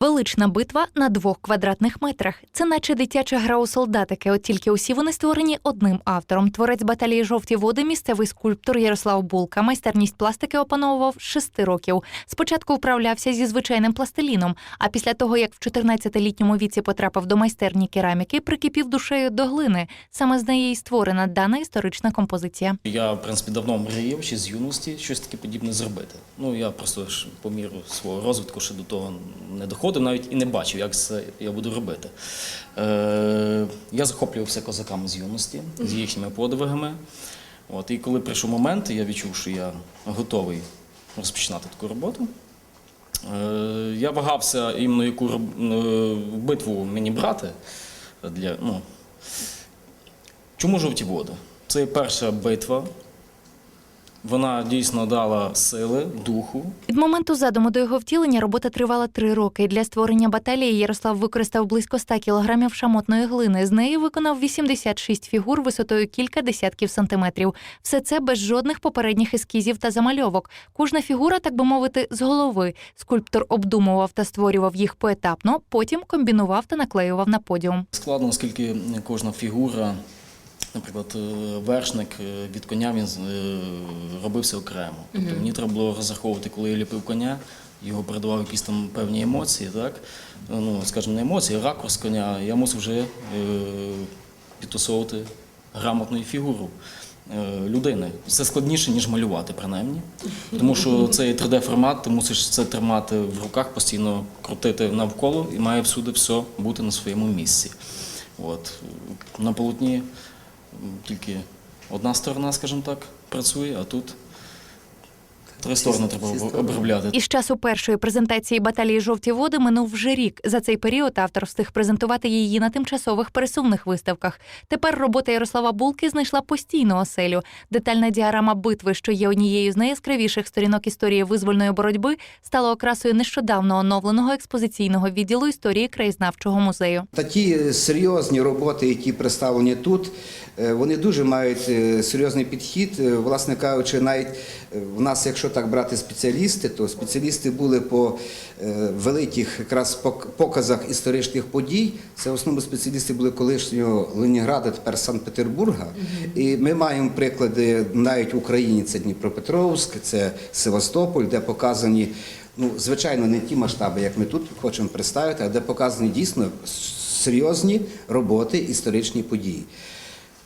Велична битва на двох квадратних метрах. Це наче дитяча гра у солдатики, от тільки усі вони створені одним автором. Творець баталії жовті води, місцевий скульптор Ярослав Булка. Майстерність пластики опановував шести років. Спочатку вправлявся зі звичайним пластиліном, а після того, як в 14-літньому віці потрапив до майстерні кераміки, прикипів душею до глини. Саме з неї й створена дана історична композиція. Я, в принципі, давно мріяв ще з юності щось таке подібне зробити. Ну, я просто ж по міру свого розвитку ще до того не доходив, навіть і не бачив, як це я буду робити. Е, я захоплювався козаками з юності, з їхніми подвигами. От, і коли прийшов момент, я відчув, що я готовий розпочинати таку роботу. Е, я вагався іменно яку роб- е, битву мені брати для. Ну, Чому жовті води? Це перша битва. Вона дійсно дала сили, духу. Від моменту задуму до його втілення робота тривала три роки. Для створення баталії Ярослав використав близько 100 кілограмів шамотної глини. З неї виконав 86 фігур висотою кілька десятків сантиметрів. Все це без жодних попередніх ескізів та замальовок. Кожна фігура, так би мовити, з голови. Скульптор обдумував та створював їх поетапно, потім комбінував та наклеював на подіум. Складно, оскільки кожна фігура, наприклад, е, вершник е, від коня він е, робився окремо. Тобто мені треба було розраховувати, коли я ліпив коня, його передавав якісь там певні емоції, так? Ну, скажімо, не емоції, а ракурс коня. Я мусив вже е, підтасовувати грамотну фігуру. е, Людини. Це складніше, ніж малювати, принаймні. Тому що цей 3D-формат, ти мусиш це тримати в руках, постійно крутити навколо і має всюди все бути на своєму місці. От. На полотні тільки одна сторона, скажімо так, працює, а тут три сторони треба обробляти. Із часу першої презентації баталії жовті води минув вже рік. За цей період автор встиг презентувати її на тимчасових пересувних виставках. Тепер робота Ярослава Булки знайшла постійну оселю. Детальна діарама битви, що є однією з найяскравіших сторінок історії визвольної боротьби, стала окрасою нещодавно оновленого експозиційного відділу історії краєзнавчого музею. Такі серйозні роботи, які представлені тут, е, вони дуже мають е, серйозний підхід. Е, Власне кажучи, навіть в нас, якщо так брати спеціалісти, то спеціалісти були по е, великих якраз показах історичних подій. Це в основному спеціалісти були колишнього Ленінграда, тепер Санкт-Петербурга. І ми маємо приклади навіть в Україні. Це Дніпропетровськ, це Севастополь, де показані. Ну, звичайно, не ті масштаби, як ми тут хочемо представити, а де показані дійсно серйозні роботи, історичні події.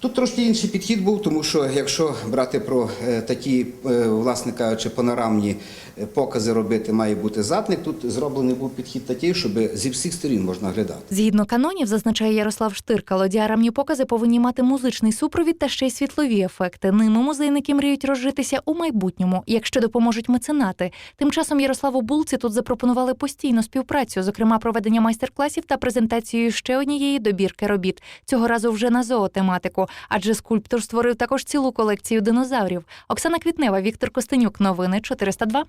Тут трошки інший підхід був, тому що якщо брати про е, такі, е, власне кажучи, панорамні е, покази робити, має бути задник. Тут зроблений був підхід такий, щоб зі всіх сторін можна глядати. Згідно канонів, зазначає Ярослав Штиркало, діарамні покази повинні мати музичний супровід та ще й світлові ефекти. Ними музейники мріють розжитися у майбутньому, якщо допоможуть меценати. Тим часом Ярославу Булці тут запропонували постійну співпрацю, зокрема проведення майстер-класів та презентацією ще однієї добірки робіт. Цього разу вже на зоотематику, адже скульптор створив також цілу колекцію динозаврів. Оксана Квітнева, Віктор Костенюк. Новини 402.